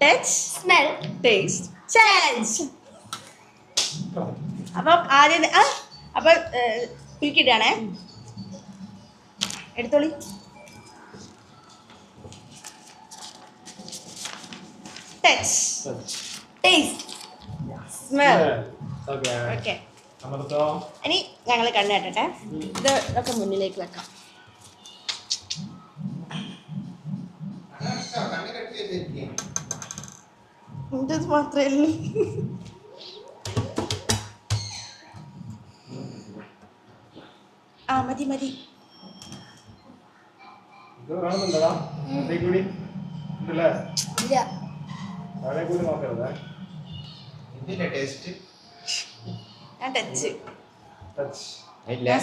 Touch smell taste challenge അപ്പം ആദ്യം ആ അപ്പം കുലുക്കിട്ടാണേ എടുത്തോളി. ടച്ച് ടേസ്റ്റ് സ്മെൽ ഓക്കെ ഇനി ഞങ്ങൾ കണ്ണു കെട്ടട്ടെ. ഇത് ഇതൊക്കെ മുന്നിലേക്ക് വെക്കാം. ഇത് മാത്രമേ ഉള്ളൂ ആ മതി മതി ഞാൻ ടച്ച് ടച്ച്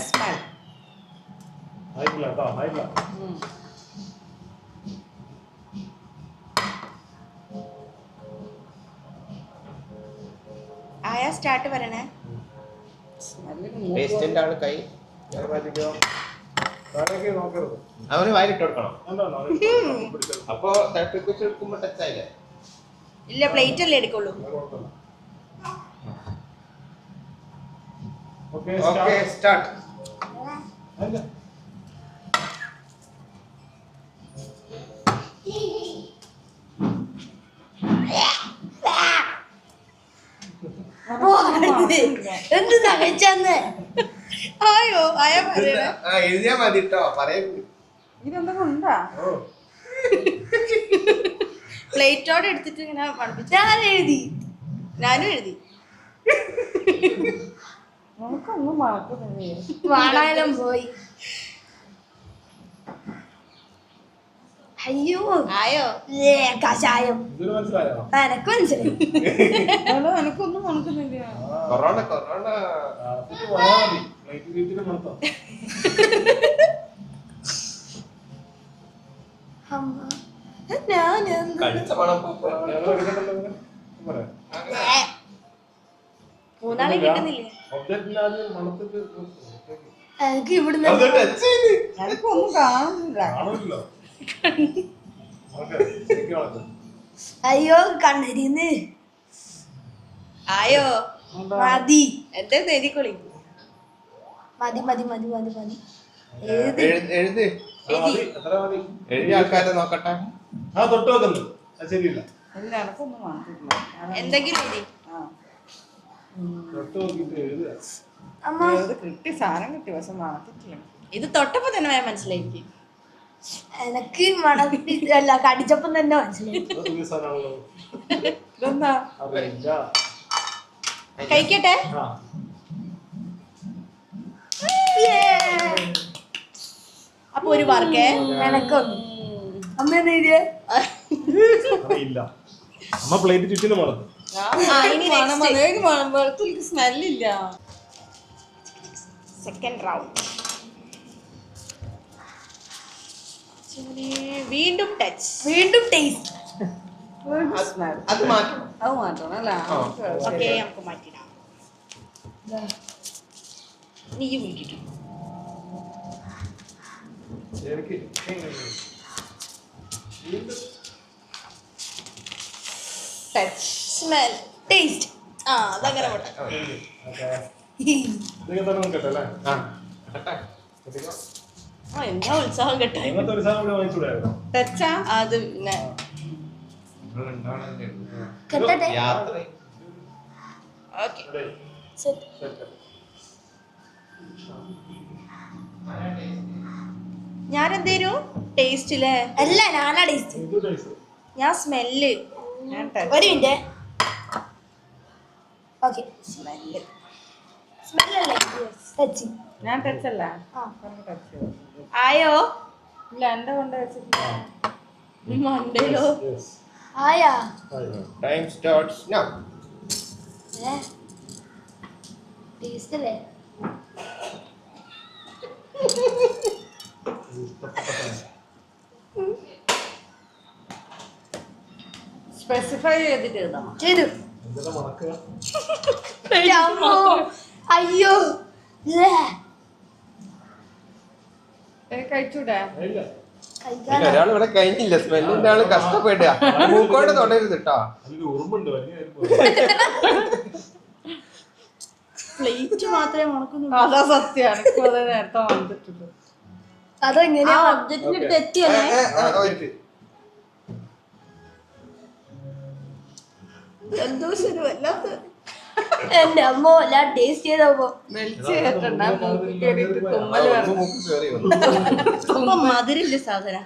സ്മെൽ ആയിട്ടില്ല കേട്ടോ ആയിട്ടില്ല. സ്റ്റാർട്ട് പറയണേ ടേസ്റ്റിന്റെ ആൾ കൈ. ഞാൻ താഴേക്ക് നോക്കരുത് അവന് വായിലിട്ട് കൊടുക്കണം. അപ്പൊ തട്ടി കുറിച്ച് എടുക്കുമ്പോ ടച്ച് ആയില്ലേ? ഇല്ല പ്ലേറ്റ് അല്ലേ എടുക്കുള്ളൂ. സ്റ്റാർട്ട് ഓക്കെ സ്റ്റാർട്ട് എന്ത് തകച്ചന്ന് ആയോ ആയ എഴുതിയാ മതി കേട്ടോ പറയൂ. ഇതെന്തെങ്കിലും ഉണ്ടാ? പ്ലേറ്റോടെ എടുത്തിട്ട് ഇങ്ങനെ പഠിപ്പിച്ചു ഞാൻ എഴുതി. ഞാനും എഴുതി. നമുക്കൊന്നും മറക്കുന്നില്ലേ വാണാലം പോയി. അയ്യോ. ആയോ? ഏ, കഷായം. എനക്ക് മനസ്സിലായി? എനിക്കൊന്നും മണക്കുന്നില്ല. Corona corona. മൂന്നാളെ കിട്ടുന്നില്ലേ? എനിക്ക് ഇവിടുന്ന് ഒന്നും കാണുന്നില്ല. അയ്യോ കണ്ണരിന്ന് ആയോ? മതി. എന്താ എഴുതിക്കൊളി മതി മതി മതി മതി മതി. എഴുത്. എഴുത് ആൾക്കാരെ നോക്കട്ടെ. ആ തൊട്ട് ശരിയില്ല. എന്തെങ്കിലും ഇത് തൊട്ടപ്പോ തന്നെ മനസ്സിലായിരിക്കും മനസ്സിലായി എനക്ക് മണത്തി അല്ല കടിച്ചപ്പം തന്നെ മനസ്സിലായി. ഇതെന്താ? കഴിക്കട്ടെ? അപ്പൊ ഒരു വർക്കേ? എനക്കൊന്നും. അമ്മ പ്ലേറ്റ് ചുറ്റിനും മണത്ത് സ്മെല്ലില്ല സെക്കൻഡ് റൗണ്ട് വീണ്ടും ടച്ച് വീണ്ടും ടേസ്റ്റ് അത് മാറ്റണം. അത് മാറ്റണം അല്ലേ. ഓക്കെ നമുക്ക് മാറ്റിടാം. നീ വിളിക്കിട്ടു ടച്ച് സ്മെൽ ടേസ്റ്റ് ആ അതങ്ങനെ പോട്ടെ. ഓക്കെ. എന്താ ഉത്സാഹം കേട്ടോ? അത് പിന്നെ ടേസ്റ്റില്ലേ അല്ല ഞാനാ ടേസ്റ്റ്. ടേസ്റ്റ് ഞാൻ സ്മെല്ല്. ഒരു മിനിറ്റ്. ഓക്കെ. സ്മെല്ല്. ഞാൻ ടച്ച് അല്ല ആയോ? ഇല്ല എന്റെ കൊണ്ട് വെച്ചിട്ടില്ല. മണ്ടയിലോ ആയാ? ടൈം സ്റ്റാർട്ട്സ് നൗ ടേസ്റ്റ് അല്ലേ? സ്പെസിഫൈ ചെയ്തിട്ട് ചെയ്തു. അയ്യോ. കഴിച്ചൂടെ? ഒരാൾ ഇവിടെ കഴിഞ്ഞില്ല. സ്മെല്ലിന്റെ ആൾ കഷ്ടപ്പെടുക മൂക്കോട് തൊടരുത് കേട്ടോ പ്ലേറ്റ് മാത്രമേ മണക്കുന്നുള്ളൂ അതാ സത്യാണ് നേരത്തെ വന്നിട്ടുണ്ട്. അതെങ്ങനെയാ? എത്തിയല്ലേ എന്തോ ശരി വല്ലാത്ത എന്റെ അമ്മ എല്ലാം ടേസ്റ്റ് ചെയ്തപ്പോ ഇപ്പൊ മധുരില്ല സാധന.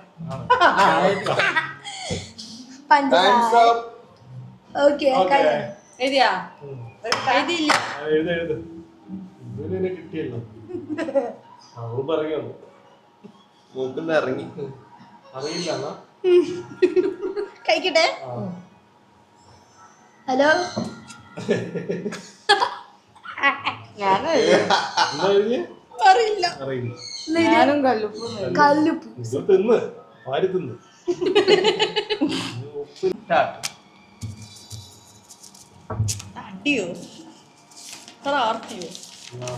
ഓക്കെ എഴുതിയാ? കിട്ടിയല്ലോ. ഇറങ്ങി. അറിയില്ല കഴിക്കട്ടെ? ഹലോ അറിയില്ല. അറിയില്ല. ഞാനും കല്ലുപ്പും കല്ലുപ്പ്. ഇത് തിന്ന് വാരി തിന്ന്? അടിയോ. ആർത്തിയോ? ആ.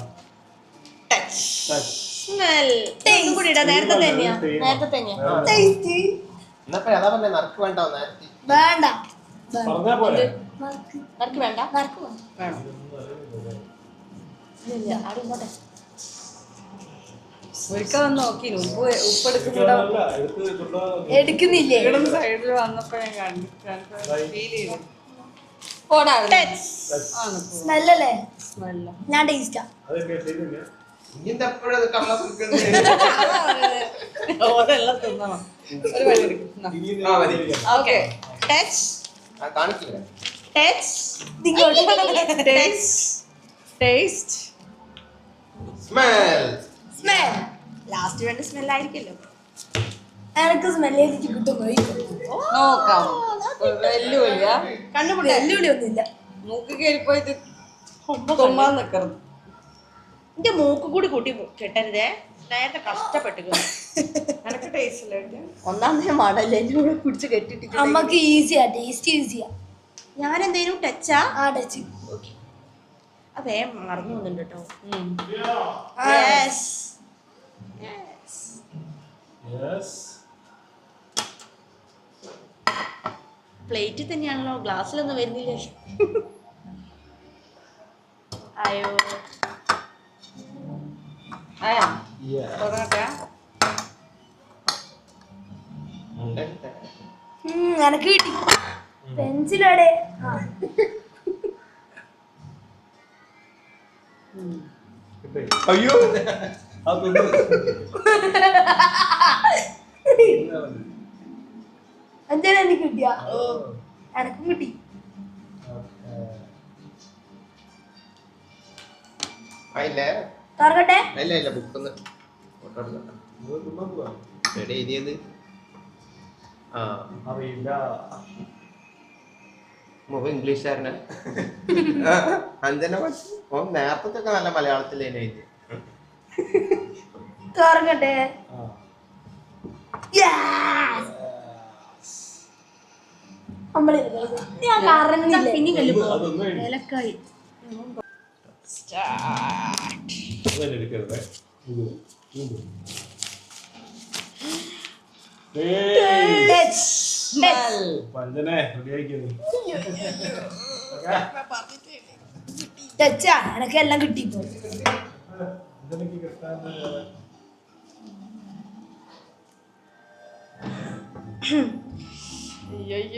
സ്മെൽ കൂടി ഇടാം. നേരത്തെ തന്നെയാ. നേരത്തെ തന്നെയാ. വേണ്ട പറഞ്ഞാ പോലെ നിനക്ക് വേണ്ട? വർക്ക്. വേണം. ഇല്ല അവിടെ ഇങ്ങോട്ടെ ഒരിക്കൽ വന്ന് നോക്കി ഉപ്പ് കൊണ്ടുപോകാൻ നോക്കി. എടുക്കുന്നില്ലേ? ഇവിടെ സൈഡിൽ വന്നപ്പോ ഞാൻ കണ്ടു ഫീൽ ചെയ്തു. സ്മെല്ലല്ലേ? സ്മെല്ല. ഞാൻ ടേസ്റ്റാ. ഓരെല്ലാം തിന്നണം. ഒരു വഴി എടുക്കും. ഓക്കെ ടച്ച് കാണിക്കില്ല ടേസ്റ്റ് സ്മെൽ സ്മെൽ ലാസ്റ്റ് വേണ്ട സ്മെൽ ആയിരിക്കല്ലോ എനിക്ക് സ്മെൽ ചെയ്തിട്ട് കിട്ടും. കഴിക്കും നോക്കാം. വെല്ലുവിളിയാ. കണ്ണുപിടി വെല്ലുവിളി ഒന്നുമില്ല മൂക്ക് കയറിപ്പോയത് പോയിട്ട് തുമ്മാൻ നിക്കരുത്. എന്റെ മൂക്ക് കൂടി കൂട്ടി കെട്ടരുതേ. നേരത്തെ കഷ്ടപ്പെട്ടിരുന്നു. എനക്ക് ടേസ്റ്റ് ഒന്നാമത്തെ മടല്ലേ കൂടെ കുടിച്ച് കെട്ടിട്ട് അമ്മയ്ക്ക് ഈസിയാ ടേസ്റ്റ് ഈസിയാ ഞാൻ എന്തേലും ടച്ചാ ആ ടച്ച് ഓക്കെ അതേ മറന്നു പോകുന്നുണ്ട് കേട്ടോ. ഉം. യെസ് യെസ് പ്ലേറ്റിൽ തന്നെയാണല്ലോ. ഗ്ലാസ്സിലൊന്നും വരുന്നില്ല. അയ്യോ. ആയാ? എനക്ക് കിട്ടി. പെൻസിലോടെ അയ്യോ. അഞ്ചന എനിക്ക് കിട്ടിയാ. എനക്കും കിട്ടി. തുറക്കട്ടെ? ഇല്ല ഇല്ല ബുക്കൊന്ന് ഫോട്ടോ എടുക്കട്ടെ. എഴുതിയത് ആ. അറിയില്ല. മുഖം ഇംഗ്ലീഷുകാരനാ അഞ്ജന പഠിച്ചു. ഓ നേരത്തെ നല്ല മലയാളത്തിൽ തന്നെ എഴുതി! നമ്മളിത് ഞാൻ കറങ്ങില്ലേ പിന്നെ എഴുതി. ഏലക്കായി. അതന്നെ ടച്ച് എനക്ക് എല്ലാം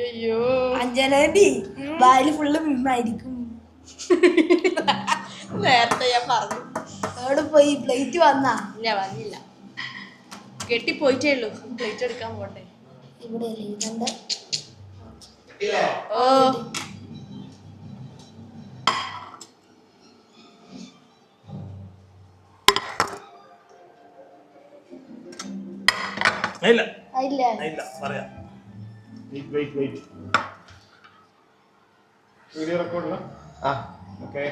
അയ്യോ അഞ്ജനേന്റി വായിൽ ഫുള്ള് മിമ്മായിരിക്കും. നേരത്തെ ഞാൻ പറഞ്ഞു. അവിടെ പോയി? പ്ലേറ്റ് വന്നാ? ഇല്ല വന്നില്ല. കെട്ടി കെട്ടിപ്പോയിട്ടേ ഉള്ളൂ. പ്ലേറ്റ് എടുക്കാൻ പോട്ടെ ഇവിടെ എഴുതണ്ട ഓ. ഇല്ല. ഇല്ല. ഇല്ല പറയാം. വെയിറ്റ് വെയിറ്റ് വെയിറ്റ് വീഡിയോ റെക്കോർഡില്ല ആ. ഓക്കെ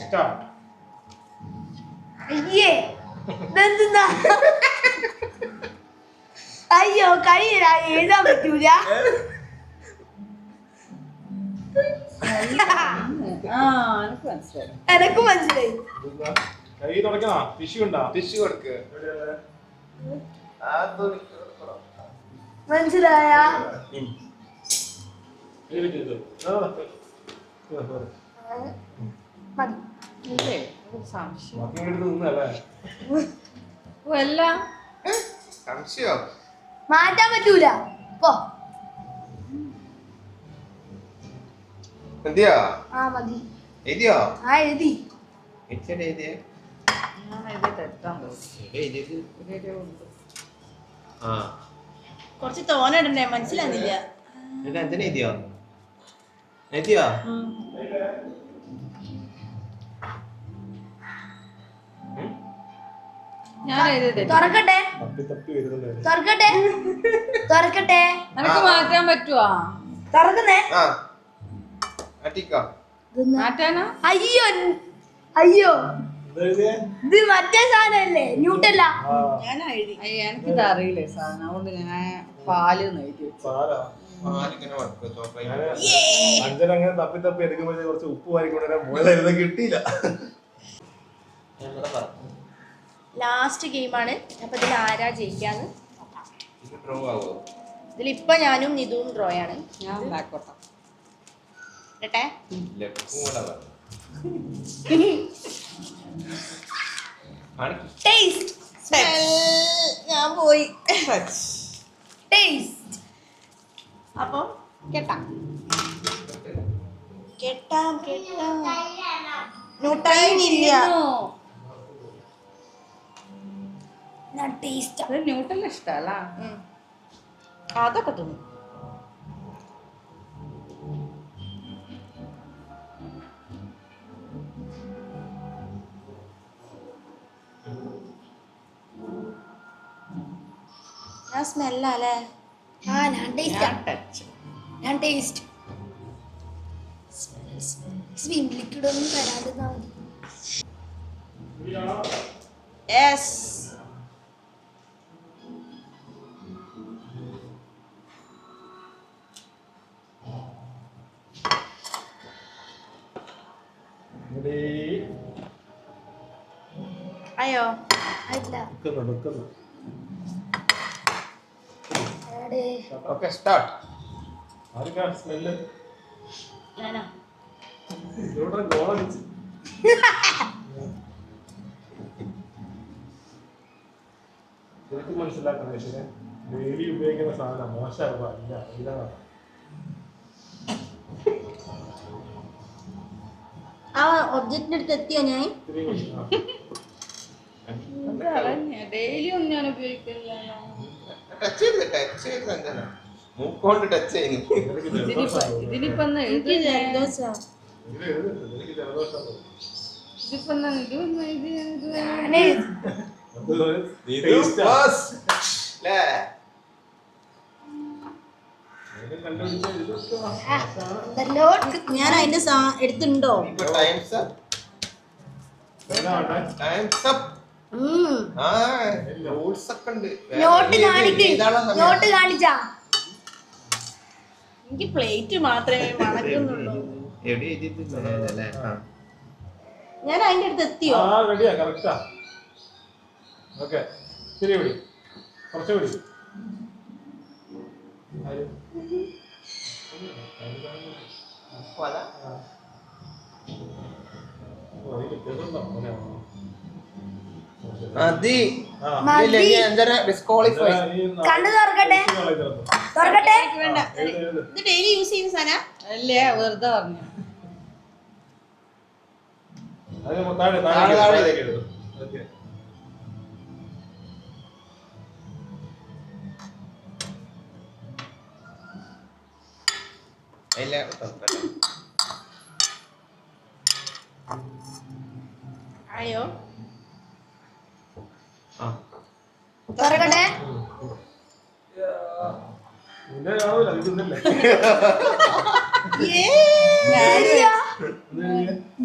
സ്റ്റാർട്ട് അയ്യേ ഇതെന്താ അയ്യോ കഴിയില്ല എഴുതാൻ പറ്റൂല. എനിക്ക് മനസ്സിലായി? കൈ തുടക്കണോ ടിഷ്യൂ ഉണ്ടാ? ടിഷ്യൂ കൊടുക്ക്. മനസ്സിലായ? സംശയം? മാറ്റാൻ പറ്റൂല. പോ. എന്തിയോ? ആ മതി. എഴുതിയോ? ആ എഴുതി. എച്ചടി എഴുതിയേ? കുറച്ച് മനസ്സിലാകുന്നില്ല. എഴുതിയോ? എഴുതിയോ? തുറക്കട്ടെ? തുറക്കട്ടെ? തുറക്കട്ടെ? നമുക്ക് മാറ്റാൻ പറ്റുവാ? തുറക്കുന്നേ? അയ്യോ അയ്യോ. ഇത് മറ്റേ സാധനല്ലേ ന്യൂട്ടല്ല. എനിക്കിത് അറിയില്ലേ സാധനം? അതുകൊണ്ട് ഞാൻ പാൽ എഴുതി അങ്ങനെ തപ്പി തപ്പി എടുക്കുമ്പോഴേ കുറച്ച് ഉപ്പ് വാരിക്കൊണ്ടുവരാൻ പോയതായിരുന്നു കിട്ടിയില്ല. ലാസ്റ്റ് ഗെയിമാണ്. അപ്പൊ ഇതിൽ ആരാ ജയിക്കാന്ന് ഇതിലിപ്പോ ഡ്രോ ഞാനും നിതുവും ഡ്രോയാണ് വരണം കാണിക്ക്. ടേസ്റ്റ് ഞാൻ പോയി. ടേസ്റ്റ് അപ്പം കേട്ടാ. കേട്ടാം. കേട്ടാം ന്യൂട്ടൈനില്ല ന്യൂട്ടല്ല ഉം. അതൊക്കെ തിന്നു. സ്മെല്ലല്ലേ? ആ ഞാൻ ടേസ്റ്റ്. ഞാൻ ടേസ്റ്റ്. സ്വിം ലിക്വിഡ് ഒന്നും മതി. യെസ് നിൽക്കുന്നു ഓക്കെ സ്റ്റാർട്ട് ആർക്കാ സ്മെല്ല് ഇവിടെ ഗോളടിച്ച് ശരിക്കും മനസ്സിലാക്കണം ശരി ഡെയിലി ഉപയോഗിക്കുന്ന സാധനം മോശമാകുമ്പോ അല്ല ഇതാണ് ആ ഒബ്ജക്റ്റിനടുത്ത് എത്തിയോ ഞാൻ. ഡെയിലി ഒന്നും ഞാൻ ഉപയോഗിക്കില്ലല്ലോ ടച്ച് ചെയ്ത് ടച്ച് ചെയ്ത് മൂക്കൊണ്ട് ടച്ച് ചെയ്യുന്നു ഇതിനിപ്പോ എനിക്ക് ജലദോഷാ. ഇതിപ്പോ ഇത് ഞാൻ അതിന്റെ എടുത്തുണ്ടോ ടൈംസ് up. എന്നാ നോട്ട് കാണിച്ചാ. എനിക്ക് പ്ലേറ്റ് മാത്രമേ മണക്കുന്നുള്ളൂ. ഞാൻ അതിന്റെ അടുത്ത് എത്തിയോ? ശരി കുറച്ച്. മതി. ഡിസ്ക്വാളിഫൈ കണ്ണ് തുറക്കട്ടെ. തുറക്കട്ടെ. വേണ്ട. ഇത് ഡെയിലി യൂസ് ചെയ്യുന്ന സാധന? അല്ലേ വെറുതെ പറഞ്ഞു. അത് താഴെ താഴെ, താഴെ താഴെ. താഴേക്ക് എഴുത്. ഓക്കെ. ഇല്ല തുറക്കട്ടെ. അയ്യോ ആ. തുറക്കട്ടെ?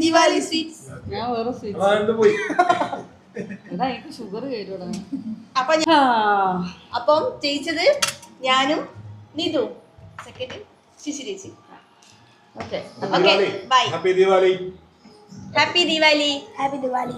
ദിവാലി സ്വീറ്റ്സ്. ഞാൻ വേറെ സ്വീറ്റ്സ്. എനിക്ക് ഷുഗർ കയറ്റൂടാ അപ്പൊ അപ്പം ജയിച്ചത് ഞാനും നിതു. സെക്കൻഡ് ശിശി ചേച്ചി. Okay. Bye happy Diwali. Happy Diwali. Happy Diwali.